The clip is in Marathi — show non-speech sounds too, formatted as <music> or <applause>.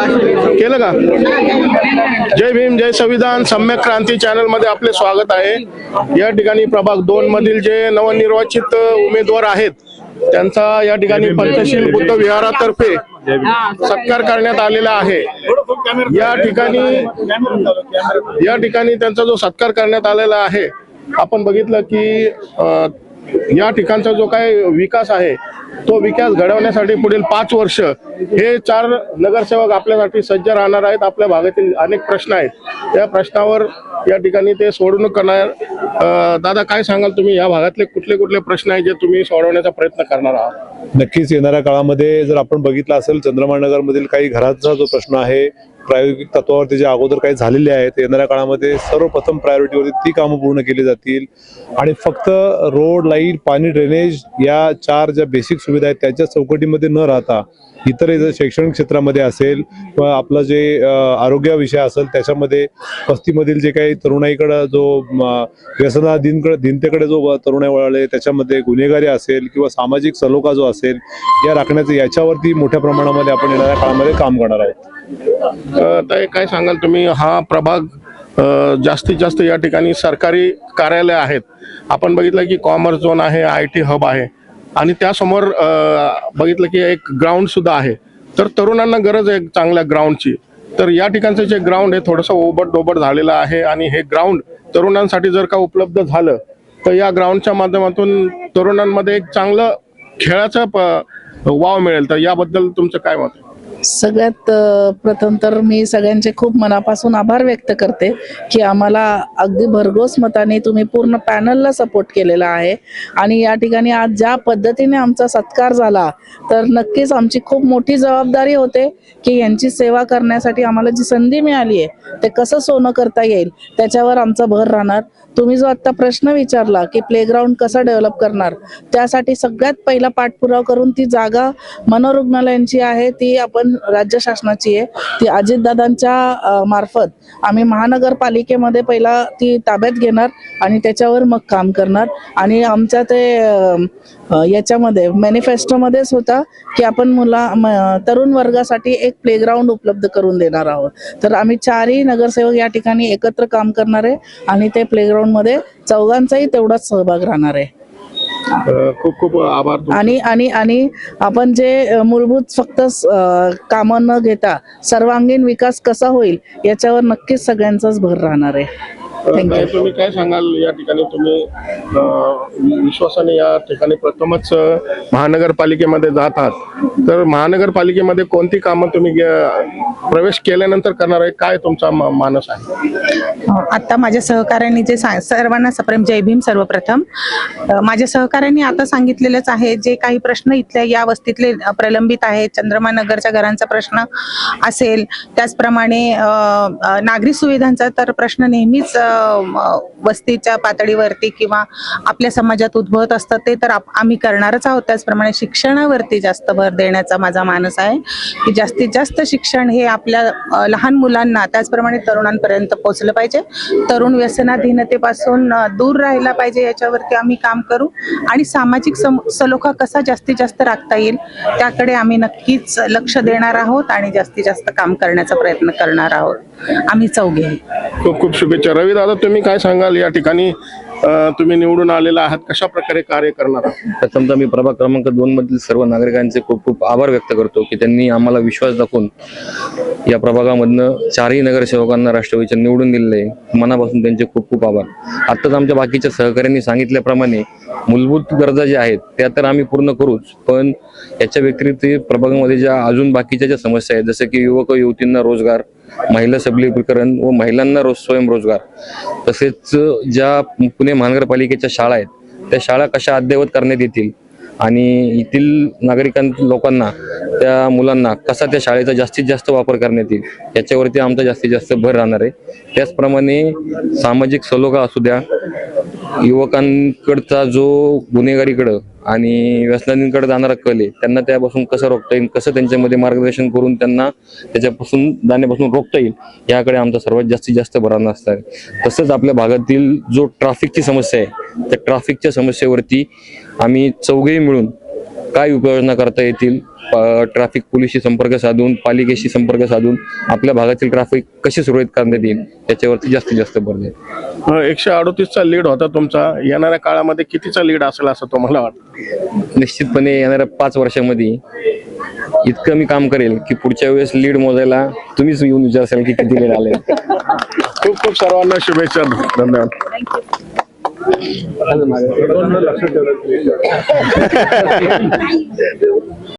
केलं का? जय भीम जय संविधान सम्यक क्रांती चॅनलमध्ये आपले स्वागत आहे. या ठिकाणी प्रभाग दोन मधील जे नवनिर्वाचित उमेदवार आहेत त्यांचा या ठिकाणी पंचशील बुद्ध विहारातर्फे सत्कार करण्यात आलेला आहे. या ठिकाणी या ठिकाणी त्यांचा जो सत्कार करण्यात आलेला आहे आपण बघितलं की या ठिकाणचा जो काय विकास आहे तो विकास घडवण्यासाठी पुढील पाच वर्ष हे चार नगरसेवक आपल्यासाठी सज्ज राहणार आहेत. आपल्या भागातील अनेक प्रश्न आहेत. त्या प्रश्नावर या ठिकाणी ते सोडवणूक करणार दादा काय सांगाल तुम्ही? या भागातले कुठले कुठले प्रश्न आहेत जे तुम्ही सोडवण्याचा प्रयत्न करणार आहात? नक्कीच येणाऱ्या काळामध्ये जर आपण बघितलं असेल चंद्रमानगर मधील काही घरांचा जो प्रश्न आहे प्रायोगिक तत्वावरती जे अगोदर काही झालेले आहेत येणाऱ्या काळामध्ये सर्वप्रथम प्रायोरिटीवरती ती कामं पूर्ण केली जातील. आणि फक्त रोड लाइट पाणी ड्रेनेज या चार ज्या बेसिक सुविधा आहेत त्याच्या चौकटीमध्ये न राहता इतर जर शैक्षणिक क्षेत्रामध्ये असेल किंवा आपलं जे आरोग्याविषय आरोग्य विषय असेल त्याच्यामध्ये वस्तीमधील जे काही तरुणाईकडं जो म, व्यसनाधीनकडे दिनतेकडे जो तरुणाई वळले त्याच्यामध्ये गुन्हेगारी असेल किंवा सामाजिक सलोखा जो असेल या राखण्याचं याच्यावरती मोठ्या प्रमाणामध्ये आपण येणाऱ्या काळामध्ये काम करणार आहोत. अ, काय सांगाल तुम्ही हा प्रभाग जास्तीत जास्त या ठिकाणी सरकारी कार्यालय आहेत. आपण बघितलं की कॉमर्स झोन आहे आय टी हब आहे. आणि त्यासमोर बघितलं की एक ग्राउंड सुद्धा आहे. तर तरुणांना गरज आहे चांगल्या ग्राउंडची तर या ठिकाणचं जे ग्राउंड आहे थोडंसं ओबट डोबट झालेलं आहे आणि हे ग्राउंड तरुणांसाठी जर का उपलब्ध झालं तर या ग्राउंडच्या माध्यमातून तरुणांमध्ये एक चांगलं खेळाचं प- वाव मिळेल. तर याबद्दल तुमचं काय मत आहे? सगळ्यात प्रथम तर मी सगळ्यांचे खूप मनापासून आभार व्यक्त करते की आम्हाला अगदी भरघोस मताने तुम्ही पूर्ण पॅनलला सपोर्ट केलेला आहे. आणि या ठिकाणी आज ज्या पद्धतीने आमचा सत्कार झाला तर नक्कीच आमची खूप मोठी जबाबदारी होते की यांची सेवा करण्यासाठी आम्हाला जी संधी मिळाली आहे ते कसं सोनं करता येईल त्याच्यावर आमचा भर राहणार. तुम्ही जो आत्ता प्रश्न विचारला की प्लेग्राऊंड कसा डेव्हलप करणार त्यासाठी सगळ्यात पहिला पाठपुरावा करून ती जागा मनोरुग्णालयांची आहे ती आपण राज्य शासनाची आहे ती अजितदादांच्या मार्फत आम्ही महानगरपालिकेमध्ये पहिला ती ताब्यात घेणार आणि त्याच्यावर मग काम करणार. आणि आमच्या ते याच्यामध्ये मॅनिफेस्टोमध्येच होता की आपण मुला तरुण वर्गासाठी एक प्लेग्राऊंड उपलब्ध करून देणार आहोत. तर आम्ही चारही नगरसेवक या ठिकाणी एकत्र काम करणार आहे आणि ते प्लेग्राऊंडमध्ये चौघांचाही तेवढाच सहभाग राहणार आहे. खूप खूप आभार आणि आणि आणि आपण जे मूलभूत फक्त कामं न घेता सर्वांगीण विकास कसा होईल याच्यावर नक्कीच सगळ्यांचाच भर राहणार आहे. तुम्ही काय सांगाल या ठिकाणी? तुम्ही विश्वासाने या ठिकाणी प्रथमच महानगरपालिकेमध्ये जात आहात. तर महानगरपालिकेमध्ये कोणती कामं तुम्ही प्रवेश केल्यानंतर करणार आहे? काय तुमचा मानस आहे? आता माझ्या सहकाऱ्यांनी जे सर्वांना सप्रेम जय भीम सर्वप्रथम. माझ्या सहकाऱ्यांनी आता सांगितलेलंच आहे जे काही प्रश्न इथल्या या वस्तीतले प्रलंबित आहेत चंद्रमा नगरच्या घरांचा प्रश्न असेल त्याचप्रमाणे नागरी सुविधांचा तर प्रश्न नेहमीच वस्तीच्या पातळीवरती किंवा आपल्या समाजात उद्भवत असतात ते तर आम्ही करणारच आहोत. त्याचप्रमाणे शिक्षणावरती जास्त भर देण्याचा माझा मानस आहे की जास्तीत जास्त शिक्षण हे आपल्या लहान मुलांना त्याचप्रमाणे तरुणांपर्यंत पोहोचलं पाहिजे. तरुण व्यसनाधीनतेपासून दूर राहिला पाहिजे याच्यावरती आम्ही काम करू. आणि सामाजिक सम- सलोखा कसा जास्तीत जास्त राखता येईल त्याकडे आम्ही नक्कीच लक्ष देणार आहोत आणि जास्तीत जास्त काम करण्याचा प्रयत्न करणार आहोत. आम्ही चौघे. खूप खूप शुभेच्छा. रवी दादा तुम्ही काय सांगाल या ठिकाणी? तुम्ही निवडून आलेला आहात कशा प्रकारे कार्य करणार प्रथमतः मी प्रभाग क्रमांक दोन मधील सर्व नागरिकांचे खूप खूप आभार व्यक्त करतो की त्यांनी आम्हाला विश्वास दाखवून या प्रभागामधनं चारही नगरसेवकांना राष्ट्रवादीच्या निवडून दिलेले आहे. मनापासून त्यांचे खूप खूप आभार. आत्ताच आमच्या बाकीच्या सहकाऱ्यांनी सांगितल्याप्रमाणे मूलभूत गरजा ज्या आहेत त्या तर आम्ही पूर्ण करूच पण याच्या व्यतिरिक्त प्रभागामध्ये ज्या अजून बाकीच्या ज्या समस्या आहेत जसं की युवक युवतींना रोजगार महिला सबलीकरण व महिलांना रोज स्वयंरोजगार तसेच ज्या पुणे महानगरपालिकेच्या शाळा आहेत त्या शाळा कशा अद्ययावत करण्यात येतील आणि येथील नागरिकां लोकांना त्या मुलांना कसा त्या शाळेचा जास्तीत जास्त वापर करण्यात येईल याच्यावरती आमचा जास्तीत जास्त भर राहणार आहे. त्याचप्रमाणे सामाजिक सलोखा असू द्या युवकांकडचा जो गुन्हेगारीकडं आणि व्यसनांकडे जाणारा कल आहे त्यांना त्यापासून कसं रोखता येईल कसं त्यांच्यामध्ये मार्गदर्शन करून त्यांना त्याच्यापासून जाण्यापासून रोखता येईल याकडे आमचा सर्वात जास्तीत जास्त भरांना असणार आहे. तसंच आपल्या भागातील जो ट्राफिकची समस्या आहे त्या ट्राफिकच्या समस्येवरती आम्ही चौघेही मिळून काय उपाययोजना करता येतील? ट्रॅफिक पोलिसशी संपर्क साधून पालिकेशी संपर्क साधून आपल्या भागातील ट्रॅफिक कशी सुरळीत करण्यात येईल? त्याच्यावरती जास्तीत जास्त भर देईल एकशे अडोतीसचा लीड होता तुमचा. येणाऱ्या काळामध्ये कितीचा लीड असेल असं तुम्हाला वाटतं? निश्चितपणे येणाऱ्या पाच वर्षामध्ये इतकं मी काम करेल की पुढच्या वेळेस लीड मोजायला तुम्हीच येऊन विचारसाल की किती लीड आले <laughs> खूप खूप सर्वांना शुभेच्छा. धन्यवाद. madre. <laughs>